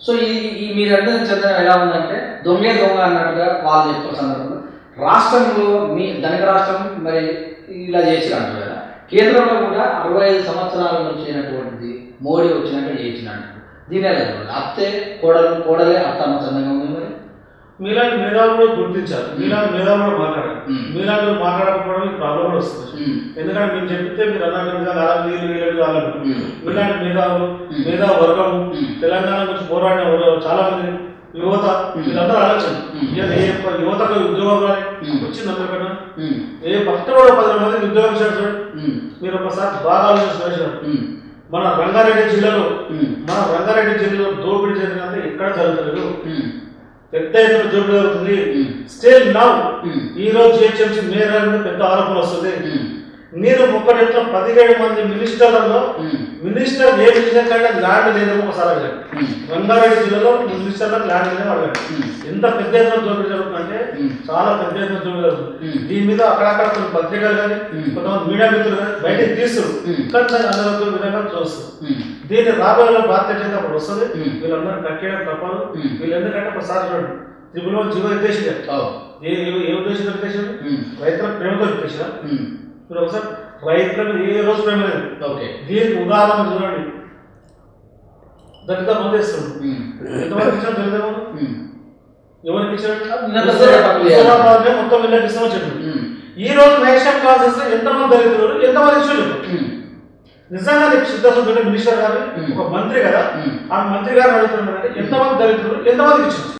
So ఈ ఈ మీరందరూ చెందడం ఎలా ఉందంటే దొంగే దొంగ అన్నట్టుగా వాళ్ళు చెప్తున్న సందర్భంలో రాష్ట్రంలో మీ ధనిక రాష్ట్రం మరి ఇలా చేసినట్టు కదా. కేంద్రంలో కూడా అరవై ఐదు సంవత్సరాల నుంచి అయినటువంటిది మోడీ వచ్చినాక చేసినట్టు దీని ఎలా అత్తే కోడలు కోడలే అత్త చందంగా మీలాంటి మేధావులు కూడా గుర్తించారు మీలాంటి మేధావులు కూడా. మీలాంటి మాట్లాడకపోవడం ప్రాబ్లం కూడా వస్తుంది. ఎందుకంటే మేము చెప్తే మీరు అన్నట్టు విధంగా అలా వీళ్ళు వీళ్ళు వాళ్ళు ఉమ్, మీలాంటి మేధావులు. మేధా వర్గము మ్మ్. తెలంగాణ గురించి పోరాడిన వర్గం చాలా మంది యువత. వీళ్ళందరూ ఆలోచన యువతకు ఉద్యోగం. వచ్చింది అందరికన్నా ఏ ఫస్ట్ కూడా పది మందికి ఉద్యోగం ఉమ్, మీరు ఒకసారి బాగా ఆలోచించారు మన రంగారెడ్డి జిల్లాలో మన రంగారెడ్డి జిల్లాలో దోపిడీ జరిగినంత ఎక్కడ జరుగుతలేదు? పెద్ద ఎత్తున దోపిడీ జరుగుతుంది. స్టిల్ నౌ ఈ రోజు జిహెచ్ఎంసీ మేయర్ మీద పెద్ద ఆరోపణ వస్తుంది. మీరు ముక్కడెట్ల పదిహేడు మంది మినిస్టర్లలో మినిస్టర్ ఏ మినిస్టర్ కంటే ల్యాండ్ లేదేమో ఒకసారి అడగండి. రంగారెడ్డి జిల్లాలో మినిస్టర్లకు ల్యాండ్ లేదేమో అడగండి. ఎంత పెద్ద ఎత్తున దోపిడీ జరుగుతుందంటే. చాలా పెద్ద. దీని మీద అక్కడక్కడ కొన్ని పత్రికలు కానీ. కొంతమంది మీడియా మిత్రులు కానీ బయటకు తీస్తారు. దాన్ని అందరూ విధంగా చూస్తారు. దీన్ని రాబోయే బాధ్యత అప్పుడు వస్తుంది. వీళ్ళందరూ కట్టేయడం తప్పదు. ఉమ్. వీళ్ళు ఎందుకంటే ఒకసారి చూడండి. త్రిపుల్ వన్ జీవో ఉద్దేశం ఏ ఉద్దేశం ఉద్దేశం రైతుల ప్రేమతో ఉద్దేశం మీరు ఒకసారి రైతుల మీద ఏ రోజు ప్రేమ లేదు. ఓకే. దీనికి ఉదాహరణ చూడండి. దళిత మంది ఇస్తుంది ఉమ్, ఎంతమందికి ఇచ్చాడు దళిత ఎవరికి ఇచ్చాడు మొత్తం వీళ్ళకి ఇస్తామని ఈ రోజు నేషనల్ కాన్సెన్స్ ఎంతమంది దళితులు ఎంతమంది ఇచ్చారు ఉమ్, నిజంగా నీకు మినిస్టర్ గారు. ఒక మంత్రి కదా. ఆ మంత్రి గారు అడుగుతున్నారంటే ఎంతమంది దళితులు ఎంతమందికి ఇచ్చారు